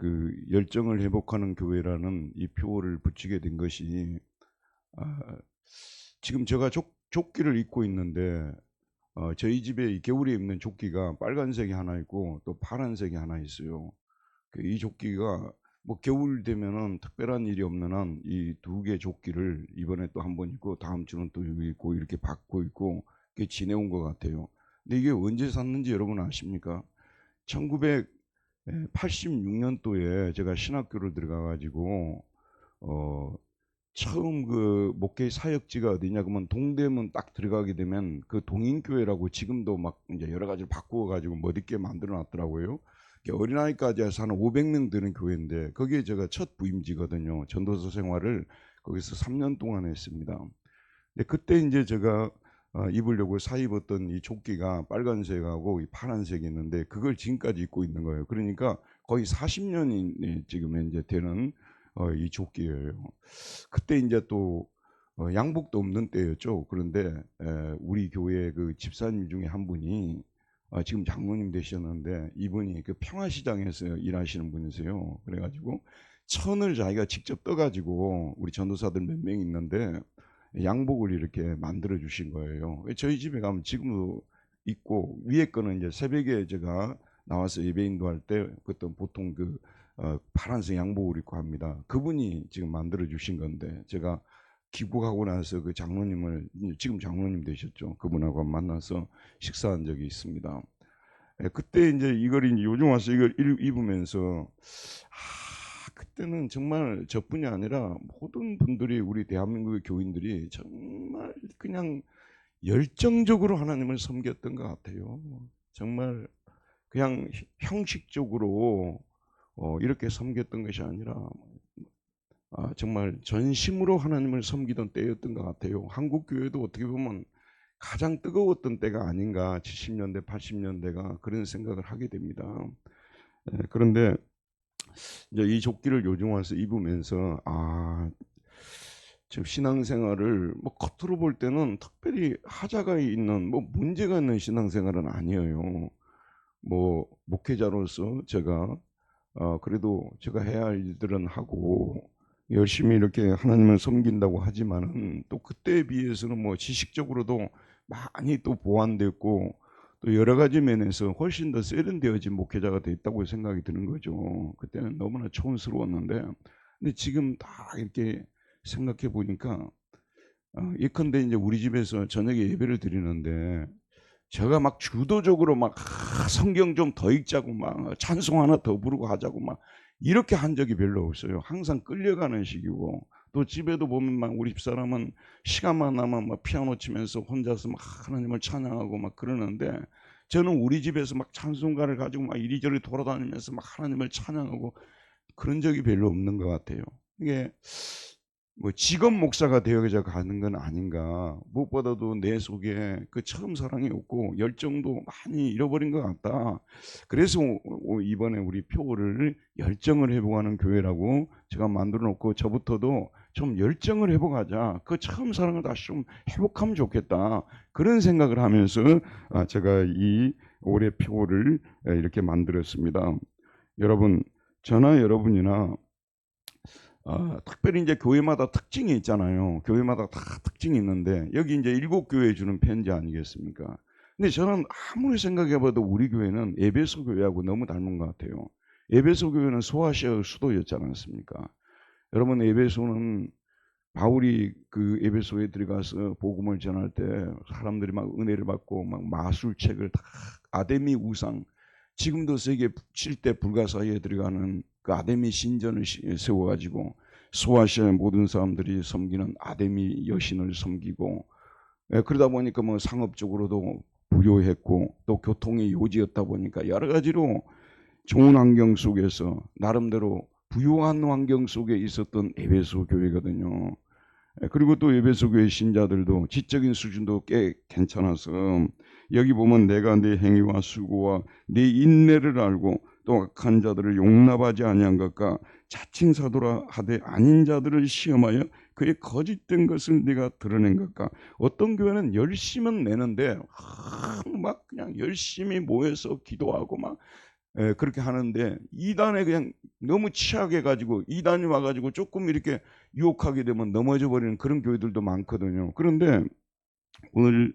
그 열정을 회복하는 교회라는 이 표어를 붙이게 된 것이 아, 지금 제가 조, 조끼를 입고 있는데 어, 저희 집에 이 겨울에 입는 조끼가 빨간색이 하나 있고 또 파란색이 하나 있어요. 그이 조끼가 뭐 겨울 되면은 특별한 일이 없는 한 이 두 개 조끼를 이번에 또 한 번 입고 다음 주는 또 여기 있고 이렇게 바꾸고 있고 이렇게 지내온 것 같아요. 근데 이게 언제 샀는지 여러분 아십니까? 1986년도에 제가 신학교를 들어가 가지고 어 처음 그 목회 사역지가 어디냐 그러면 동대문 딱 들어가게 되면 그 동인교회라고 지금도 막 이제 여러 가지를 바꾸어 가지고 멋있게 만들어 놨더라고요. 어린아이까지 해서 한 500명 되는 교회인데 거기에 제가 첫 부임지거든요. 전도서 생활을 거기서 3년 동안 했습니다. 근데 그때 이제 제가 어, 입으려고 사 입었던 이 조끼가 빨간색하고 이 파란색이 있는데 그걸 지금까지 입고 있는 거예요. 그러니까 거의 40년이 지금 이제 되는 어, 이 조끼예요. 그때 이제 또 어, 양복도 없는 때였죠. 그런데 에, 우리 교회 그 집사님 중에 한 분이 아, 지금 장로님 되셨는데 이분이 그 평화시장에서 일하시는 분이세요. 그래가지고 천을 자기가 직접 떠가지고 우리 전도사들 몇 명 있는데 양복을 이렇게 만들어 주신 거예요. 저희 집에 가면 지금도 있고 위에 거는 이제 새벽에 제가 나와서 예배 인도 할 때 그때 보통 그 어, 파란색 양복을 입고 합니다. 그분이 지금 만들어 주신 건데 제가 귀국하고 나서 그 장로님을 지금 장로님 되셨죠. 그분하고 만나서 식사한 적이 있습니다. 예, 그때 이제 이걸 요즘 와서 이걸 입- 입으면서 아 그때는 정말 저뿐이 아니라 모든 분들이 우리 대한민국의 교인들이 정말 그냥 열정적으로 하나님을 섬겼던 것 같아요. 정말 그냥 형식적으로 어, 이렇게 섬겼던 것이 아니라 아, 정말 전심으로 하나님을 섬기던 때였던 것 같아요. 한국 교회도 어떻게 보면 가장 뜨거웠던 때가 아닌가 70년대 80년대가 그런 생각을 하게 됩니다. 예, 그런데 이제 이 조끼를 요즘 와서 입으면서 아 지금 신앙생활을 뭐 겉으로 볼 때는 특별히 하자가 있는 뭐 문제가 있는 신앙생활은 아니에요. 뭐 목회자로서 제가 어 그래도 제가 해야 할 일들은 하고 열심히 이렇게 하나님을 섬긴다고 하지만은 또 그때에 비해서는 뭐 지식적으로도 많이 또 보완됐고 또 여러 가지 면에서 훨씬 더 세련되어진 목회자가 됐다고 생각이 드는 거죠. 그때는 너무나 촌스러웠는데 근데 지금 다 이렇게 생각해 보니까 어, 예컨대 이제 우리 집에서 저녁에 예배를 드리는데 제가 막 주도적으로 막 아, 성경 좀 더 읽자고 막 찬송 하나 더 부르고 하자고 막 이렇게 한 적이 별로 없어요. 항상 끌려가는 식이고 또 집에도 보면 막 우리 집사람은 시간만 나면 막 피아노 치면서 혼자서 막 하나님을 찬양하고 막 그러는데 저는 우리 집에서 막 찬송가를 가지고 막 이리저리 돌아다니면서 막 하나님을 찬양하고 그런 적이 별로 없는 것 같아요. 이게 뭐 직업 목사가 되어져 가는 건 아닌가. 무엇보다도 내 속에 그 처음 사랑이 없고 열정도 많이 잃어버린 것 같다. 그래서 이번에 우리 표를 열정을 회복하는 교회라고 제가 만들어 놓고 저부터도 좀 열정을 회복하자. 그 처음 사랑을 다시 좀 회복하면 좋겠다. 그런 생각을 하면서 아, 제가 이 올해 표를 이렇게 만들었습니다. 여러분, 저나 여러분이나 아, 특별히 이제 교회마다 특징이 있잖아요. 교회마다 다 특징이 있는데 여기 이제 일곱 교회 주는 편지 아니겠습니까? 근데 저는 아무리 생각해봐도 우리 교회는 에베소 교회하고 너무 닮은 것 같아요. 에베소 교회는 소아시아 수도였지 않았습니까? 여러분 에베소는 바울이 그 에베소에 들어가서 복음을 전할 때 사람들이 막 은혜를 받고 막 마술책을 다 아데미 우상 지금도 세계 7대 불가사의에 들어가는 그 아데미 신전을 시- 세워가지고 소아시아의 모든 사람들이 섬기는 아데미 여신을 섬기고 예, 그러다 보니까 뭐 상업적으로도 부유했고 또 교통이 요지였다 보니까 여러 가지로 좋은 환경 속에서 나름대로 부유한 환경 속에 있었던 에베소 교회거든요. 예, 그리고 또 에베소 교회 신자들도 지적인 수준도 꽤 괜찮아서 여기 보면 내가 내 행위와 수고와 내 인내를 알고 또 악한 자들을 용납하지 아니한 것과 자칭 사도라 하되 아닌 자들을 시험하여 그의 거짓된 것을 네가 드러낸 것과 어떤 교회는 열심은 내는데 아, 막 그냥 열심히 모여서 기도하고 막 예, 그렇게 하는데 이단에 그냥 너무 취약해 가지고 이단이 와 가지고 조금 이렇게 유혹하게 되면 넘어져 버리는 그런 교회들도 많거든요. 그런데 오늘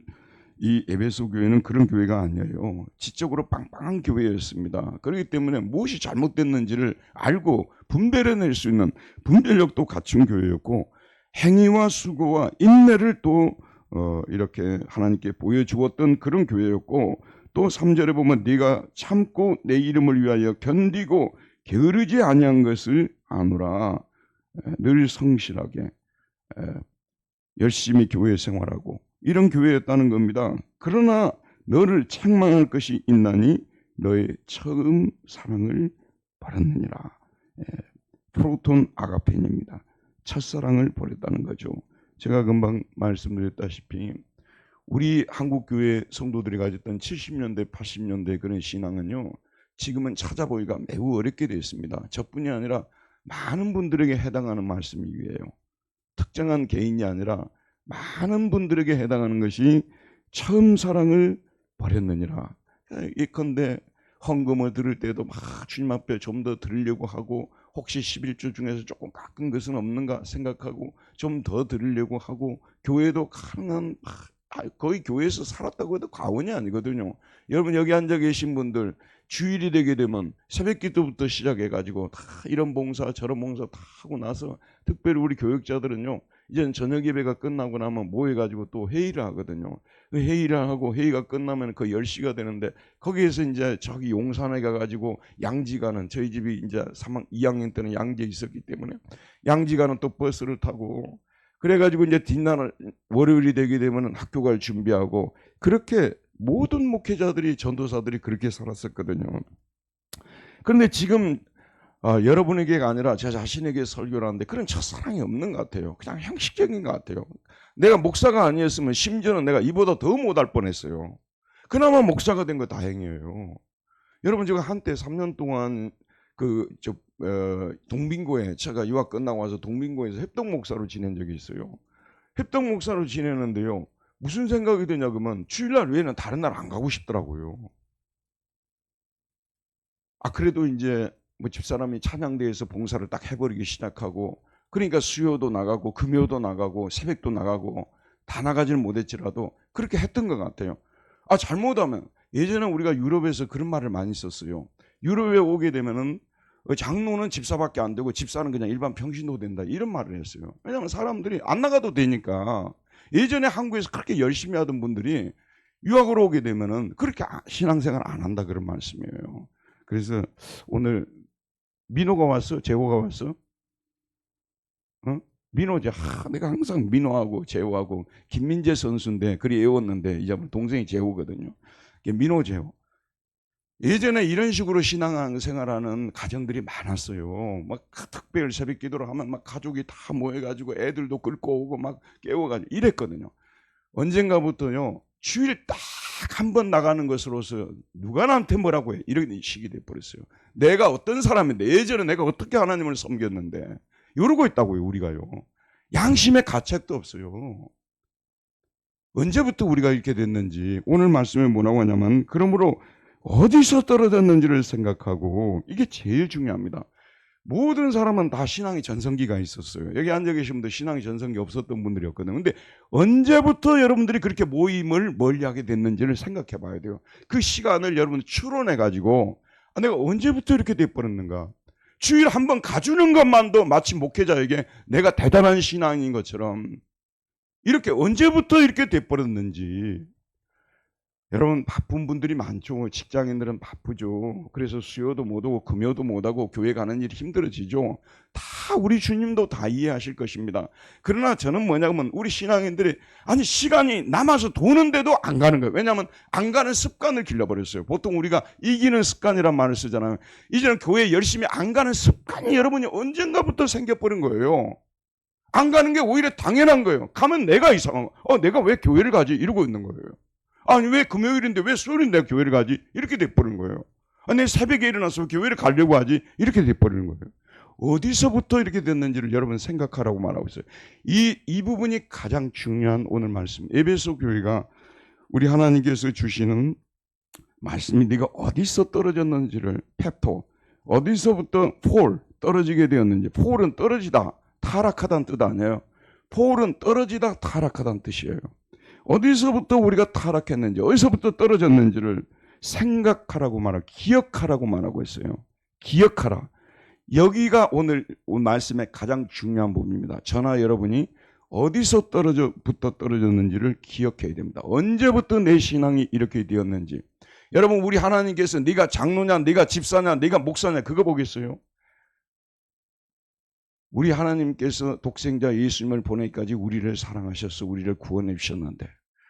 이 에베소 교회는 그런 교회가 아니에요. 지적으로 빵빵한 교회였습니다. 그렇기 때문에 무엇이 잘못됐는지를 알고 분별해낼 수 있는 분별력도 갖춘 교회였고 행위와 수고와 인내를 또 어, 이렇게 하나님께 보여주었던 그런 교회였고 또 3절에 보면 네가 참고 내 이름을 위하여 견디고 게으르지 아니한 것을 아노라 에, 늘 성실하게 에, 열심히 교회 생활하고 이런 교회였다는 겁니다. 그러나 너를 책망할 것이 있나니 너의 처음 사랑을 버렸느니라. 예, 프로톤 아가펜입니다. 첫사랑을 버렸다는 거죠. 제가 금방 말씀드렸다시피 우리 한국 교회 성도들이 가졌던 70년대, 80년대 그런 신앙은요. 지금은 찾아보기가 매우 어렵게 되어 있습니다. 저뿐이 아니라 많은 분들에게 해당하는 말씀이에요. 특정한 개인이 아니라 많은 분들에게 해당하는 것이 처음 사랑을 버렸느니라. 예컨대 헌금을 들을 때도 막 주님 앞에 좀더 드리려고 하고 혹시 11조 중에서 조금 깎은 것은 없는가 생각하고 좀더 드리려고 하고 교회도 가능한 아, 거의 교회에서 살았다고 해도 과언이 아니거든요. 여러분 여기 앉아 계신 분들 주일이 되게 되면 새벽 기도부터 시작해 가지고 다 이런 봉사 저런 봉사 다 하고 나서 특별히 우리 교육자들은요. 이제는 저녁 예배가 끝나고 나면 모여가지고 또 회의를 하거든요. 그 회의를 하고 회의가 끝나면 거의 10시가 되는데 거기에서 이제 저기 용산에 가가지고 양지 가는 저희 집이 이제 3학 2학년 때는 양지에 있었기 때문에 양지 가는 또 버스를 타고 그래가지고 이제 뒷날 월요일이 되게 되면 학교 갈 준비하고 그렇게 모든 목회자들이 전도사들이 그렇게 살았었거든요. 그런데 지금 아, 여러분에게가 아니라 제 자신에게 설교를 하는데 그런 첫사랑이 없는 것 같아요. 그냥 형식적인 것 같아요. 내가 목사가 아니었으면 심지어는 내가 이보다 더 못할 뻔했어요. 그나마 목사가 된 거 다행이에요. 여러분 제가 한때 3년 동안 그저 어, 동빙고에 제가 유학 끝나고 와서 동빙고에서 협동 목사로 지낸 적이 있어요. 협동 목사로 지내는데요. 무슨 생각이 드냐 그러면 주일날 외에는 다른 날 안 가고 싶더라고요. 아 그래도 이제 뭐 집사람이 찬양대에서 봉사를 딱 해버리기 시작하고 그러니까 수요도 나가고 금요도 나가고 새벽도 나가고 다 나가지는 못했지라도 그렇게 했던 것 같아요. 아 잘못하면 예전에 우리가 유럽에서 그런 말을 많이 썼어요. 유럽에 오게 되면은 장로는 집사밖에 안 되고 집사는 그냥 일반 평신도 된다 이런 말을 했어요. 왜냐하면 사람들이 안 나가도 되니까 예전에 한국에서 그렇게 열심히 하던 분들이 유학으로 오게 되면은 그렇게 아, 신앙생활 안 한다 그런 말씀이에요. 그래서 오늘 민호가 왔어? 재호가 왔어? 어? 민호지. 하, 내가 항상 민호하고 재호하고 김민재 선수인데 그리 애웠는데 이제 동생이 재호거든요. 민호 재호. 예전에 이런 식으로 신앙생활하는 가정들이 많았어요. 막 특별 새벽 기도를 하면 막 가족이 다 모여가지고 애들도 끌고 오고 막 깨워가지고 이랬거든요. 언젠가부터요 주일 딱 한 번 나가는 것으로서 누가 나한테 뭐라고 해 이런 식이 돼버렸어요. 내가 어떤 사람인데 예전에 내가 어떻게 하나님을 섬겼는데 이러고 있다고요 우리가요. 양심의 가책도 없어요. 언제부터 우리가 이렇게 됐는지 오늘 말씀에 뭐라고 하냐면 그러므로 어디서 떨어졌는지를 생각하고 이게 제일 중요합니다. 모든 사람은 다 신앙의 전성기가 있었어요. 여기 앉아 계신 분들 신앙의 전성기 없었던 분들이었거든요. 근데 언제부터 여러분들이 그렇게 모임을 멀리하게 됐는지를 생각해 봐야 돼요. 그 시간을 여러분 추론해 가지고 아, 내가 언제부터 이렇게 돼버렸는가. 주일 한 번 가주는 것만도 마치 목회자에게 내가 대단한 신앙인 것처럼 이렇게 언제부터 이렇게 돼버렸는지 여러분 바쁜 분들이 많죠. 직장인들은 바쁘죠. 그래서 수요도 못하고 금요도 못 하고 교회 가는 일이 힘들어지죠. 다 우리 주님도 다 이해하실 것입니다. 그러나 저는 뭐냐면 우리 신앙인들이 아니 시간이 남아서 도는데도 안 가는 거예요. 왜냐하면 안 가는 습관을 길러버렸어요. 보통 우리가 이기는 습관이란 말을 쓰잖아요. 이제는 교회 열심히 안 가는 습관이 여러분이 언젠가부터 생겨버린 거예요. 안 가는 게 오히려 당연한 거예요. 가면 내가 이상한 거. 어, 내가 왜 교회를 가지? 이러고 있는 거예요. 아니 왜 금요일인데 왜 수요일인데 내가 교회를 가지? 이렇게 돼버리는 거예요. 아니 내 새벽에 일어나서 교회를 가려고 하지? 이렇게 돼버리는 거예요. 어디서부터 이렇게 됐는지를 여러분 생각하라고 말하고 있어요. 이, 이 부분이 가장 중요한 오늘 말씀. 에베소 교회가 우리 하나님께서 주시는 말씀이 네가 어디서 떨어졌는지를 펩토 어디서부터 폴 떨어지게 되었는지 폴은 떨어지다 타락하다는 뜻 아니에요. 폴은 떨어지다 타락하다는 뜻이에요. 어디서부터 우리가 타락했는지 어디서부터 떨어졌는지를 생각하라고 말하고 기억하라고 말하고 있어요. 기억하라. 여기가 오늘 말씀의 가장 중요한 부분입니다. 저나 여러분이 어디서 떨어져부터 떨어졌는지를 기억해야 됩니다. 언제부터 내 신앙이 이렇게 되었는지. 여러분 우리 하나님께서 네가 장로냐, 네가 집사냐, 네가 목사냐 그거 보겠어요? 우리 하나님께서 독생자 예수님을 보내기까지 우리를 사랑하셔서 우리를 구원해 주셨는데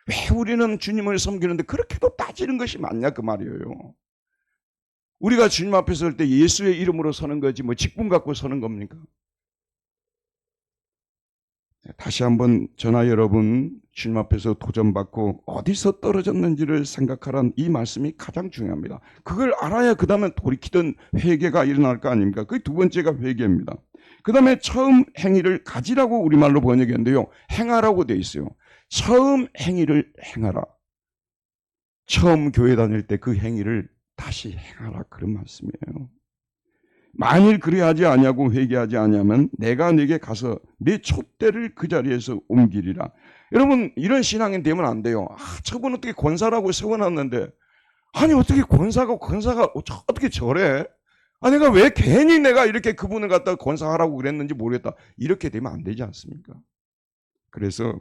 왜 우리는 주님을 섬기는데 그렇게도 따지는 것이 맞냐 그 말이에요. 우리가 주님 앞에 설 때 예수의 이름으로 서는 거지 뭐 직분 갖고 서는 겁니까? 네, 다시 한번 전하 여러분 주님 앞에서 도전받고 어디서 떨어졌는지를 생각하라는 이 말씀이 가장 중요합니다. 그걸 알아야 그 다음에 돌이키던 회개가 일어날 거 아닙니까? 그 두 번째가 회개입니다. 그 다음에 처음 행위를 가지라고 우리말로 번역했는데요. 행하라고 돼 있어요. 처음 행위를 행하라. 처음 교회 다닐 때 그 행위를 다시 행하라 그런 말씀이에요. 만일 그리하지 아니하고 회개하지 아니하면 내가 네게 가서 네 촛대를 그 자리에서 옮기리라. 여러분 이런 신앙이 되면 안 돼요. 아, 저분 어떻게 권사라고 세워놨는데 아니 어떻게 권사가 권사가 어떻게 저래? 아 내가 왜 괜히 내가 이렇게 그분을 갖다 권사하라고 그랬는지 모르겠다. 이렇게 되면 안 되지 않습니까? 그래서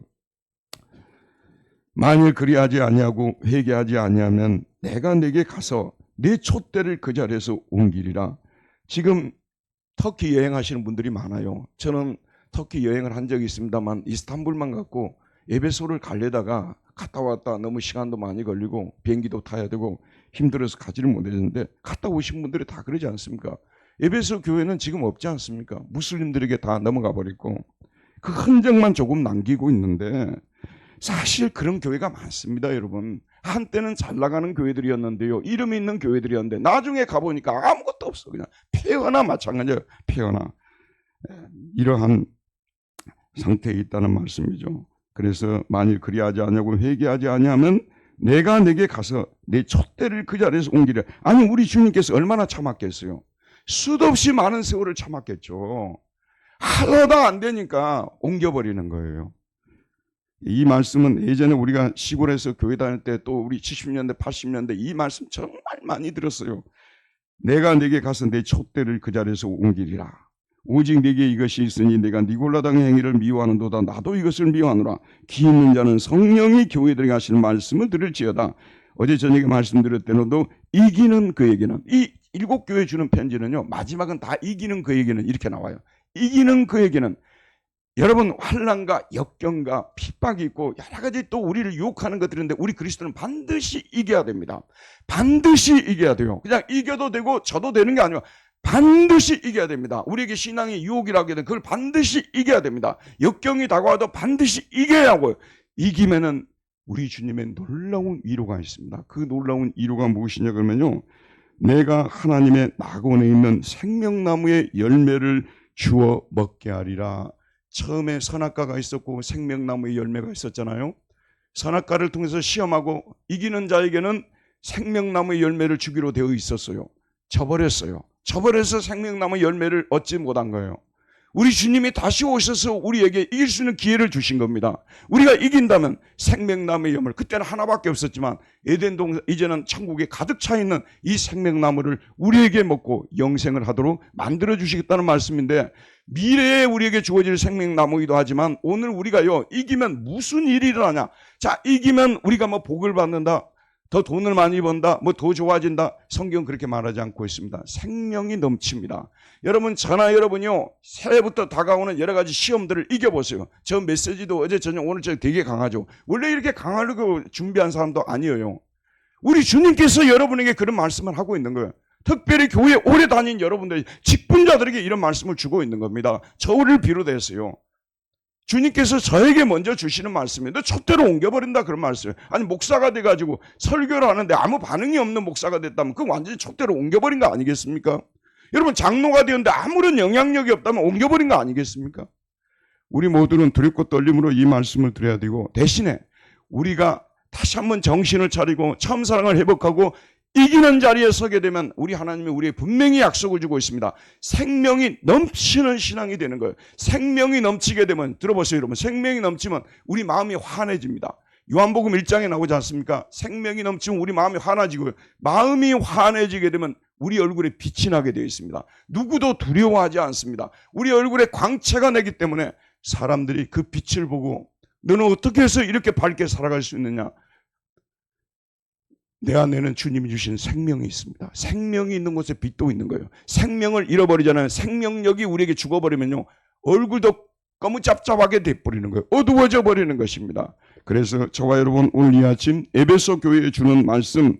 만일 그리하지 아니하고 회개하지 아니하면 내가 네게 가서 네 촛대를 그 자리에서 옮기리라. 지금 터키 여행하시는 분들이 많아요. 저는 터키 여행을 한 적이 있습니다만 이스탄불만 갖고 에베소를 가려다가 갔다 왔다 너무 시간도 많이 걸리고 비행기도 타야 되고 힘들어서 가지를 못했는데 갔다 오신 분들이 다 그러지 않습니까? 에베소 교회는 지금 없지 않습니까? 무슬림들에게 다 넘어가 버렸고 그 흔적만 조금 남기고 있는데 사실 그런 교회가 많습니다, 여러분. 한때는 잘 나가는 교회들이었는데요. 이름 있는 교회들이었는데 나중에 가보니까 아무것도 없어. 그냥 폐허나 마찬가지예요. 폐허나. 이러한 상태에 있다는 말씀이죠. 그래서 만일 그리하지 않냐고 회개하지 아니하면 내가 내게 가서 내 촛대를 그 자리에서 옮기려. 아니 우리 주님께서 얼마나 참았겠어요. 수도 없이 많은 세월을 참았겠죠. 하다가 안 되니까 옮겨버리는 거예요. 이 말씀은 예전에 우리가 시골에서 교회 다닐 때 또 우리 70년대, 80년대 이 말씀 정말 많이 들었어요. 내가 내게 가서 내 촛대를 그 자리에서 옮기리라. 오직 내게 이것이 있으니 내가 니골라당의 행위를 미워하는도다. 나도 이것을 미워하노라. 기 있는 자는 성령이 교회들에게 하시는 말씀을 들을지어다. 어제 저녁에 말씀드렸때도 이기는 그에게는 이 일곱 교회 주는 편지는요. 마지막은 다 이기는 그에게는 이렇게 나와요. 이기는 그에게는 여러분 환란과 역경과 핍박이 있고 여러 가지 또 우리를 유혹하는 것들인데 우리 그리스도는 반드시 이겨야 됩니다. 반드시 이겨야 돼요. 그냥 이겨도 되고 져도 되는 게 아니고 반드시 이겨야 됩니다. 우리에게 신앙이 유혹이라고 해도 그걸 반드시 이겨야 됩니다. 역경이 다가와도 반드시 이겨야 하고요. 이기면은 우리 주님의 놀라운 위로가 있습니다. 그 놀라운 위로가 무엇이냐 그러면요. 내가 하나님의 낙원에 있는 생명나무의 열매를 주어 먹게 하리라. 처음에 선악과가 있었고 생명나무의 열매가 있었잖아요. 선악과를 통해서 시험하고 이기는 자에게는 생명나무의 열매를 주기로 되어 있었어요. 저버렸어요. 저버려서 생명나무 열매를 얻지 못한 거예요. 우리 주님이 다시 오셔서 우리에게 이길 수 있는 기회를 주신 겁니다. 우리가 이긴다면 생명나무의 열매 그때는 하나밖에 없었지만 에덴 동 이제는 천국에 가득 차 있는 이 생명나무를 우리에게 먹고 영생을 하도록 만들어 주시겠다는 말씀인데 미래에 우리에게 주어질 생명나무이기도 하지만 오늘 우리가요 이기면 무슨 일이 일어나냐? 자 이기면 우리가 뭐 복을 받는다. 더 돈을 많이 번다, 뭐 더 좋아진다. 성경 그렇게 말하지 않고 있습니다. 생명이 넘칩니다. 여러분, 저나 여러분요, 새해부터 다가오는 여러 가지 시험들을 이겨보세요. 저 메시지도 어제 저녁 오늘 저녁 되게 강하죠. 원래 이렇게 강하려고 준비한 사람도 아니에요. 우리 주님께서 여러분에게 그런 말씀을 하고 있는 거예요. 특별히 교회 오래 다닌 여러분들, 직분자들에게 이런 말씀을 주고 있는 겁니다. 저를 비롯해서요. 주님께서 저에게 먼저 주시는 말씀인데 촛대로 옮겨버린다 그런 말씀이에요. 아니 목사가 돼가지고 설교를 하는데 아무 반응이 없는 목사가 됐다면 그 완전히 촛대로 옮겨버린 거 아니겠습니까? 여러분 장로가 되었는데 아무런 영향력이 없다면 옮겨버린 거 아니겠습니까? 우리 모두는 두렵고 떨림으로 이 말씀을 드려야 되고 대신에 우리가 다시 한번 정신을 차리고 참사랑을 회복하고 이기는 자리에 서게 되면 우리 하나님이 우리에게 분명히 약속을 주고 있습니다. 생명이 넘치는 신앙이 되는 거예요. 생명이 넘치게 되면 들어보세요, 여러분. 생명이 넘치면 우리 마음이 환해집니다. 요한복음 1장에 나오지 않습니까? 생명이 넘치면 우리 마음이 환해지고요. 마음이 환해지게 되면 우리 얼굴에 빛이 나게 되어 있습니다. 누구도 두려워하지 않습니다. 우리 얼굴에 광채가 나기 때문에 사람들이 그 빛을 보고 너는 어떻게 해서 이렇게 밝게 살아갈 수 있느냐? 내 안에는 주님이 주신 생명이 있습니다. 생명이 있는 곳에 빛도 있는 거예요. 생명을 잃어버리잖아요. 생명력이 우리에게 죽어버리면요. 얼굴도 거무잡잡하게 돼버리는 거예요. 어두워져 버리는 것입니다. 그래서 저와 여러분 오늘 이 아침 에베소 교회에 주는 말씀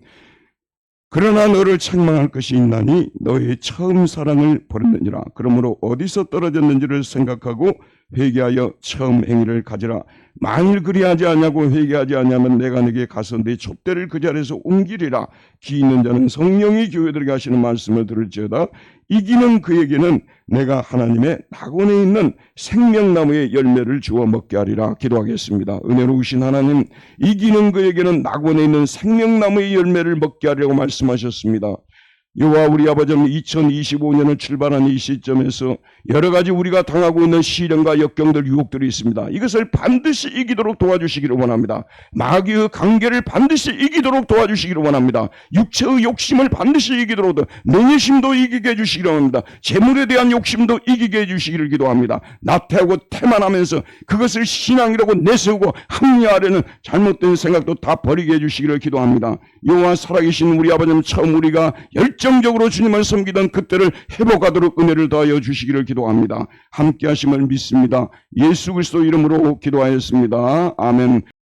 그러나 너를 책망할 것이 있나니 너의 처음 사랑을 버렸느니라. 그러므로 어디서 떨어졌는지를 생각하고 회개하여 처음 행위를 가지라. 만일 그리하지 않냐고 회개하지 않냐면 내가 네게 가서 내 촛대를 그 자리에서 옮기리라. 기 있는 자는 성령이 교회들에게 하시는 말씀을 들을지어다. 이기는 그에게는 내가 하나님의 낙원에 있는 생명나무의 열매를 주어 먹게 하리라 기도하겠습니다. 은혜로우신 하나님 이기는 그에게는 낙원에 있는 생명나무의 열매를 먹게 하리라고 말씀하셨습니다. 여호와 우리 아버지는 2025년을 출발한 이 시점에서 여러 가지 우리가 당하고 있는 시련과 역경들 유혹들이 있습니다. 이것을 반드시 이기도록 도와주시기를 원합니다. 마귀의 관계를 반드시 이기도록 도와주시기를 원합니다. 육체의 욕심을 반드시 이기도록 맹의심도 이기게 해주시기를 원합니다. 재물에 대한 욕심도 이기게 해주시기를 기도합니다. 나태하고 태만하면서 그것을 신앙이라고 내세우고 합리화하려는 잘못된 생각도 다 버리게 해주시기를 기도합니다. 여호와 살아계신 우리 아버지는 처음 우리가 열정적으로 주님을 섬기던 그때를 회복하도록 은혜를 더하여 주시기를 기도합니다. 함께 하심을 믿습니다. 예수 그리스도 이름으로 기도하였습니다. 아멘.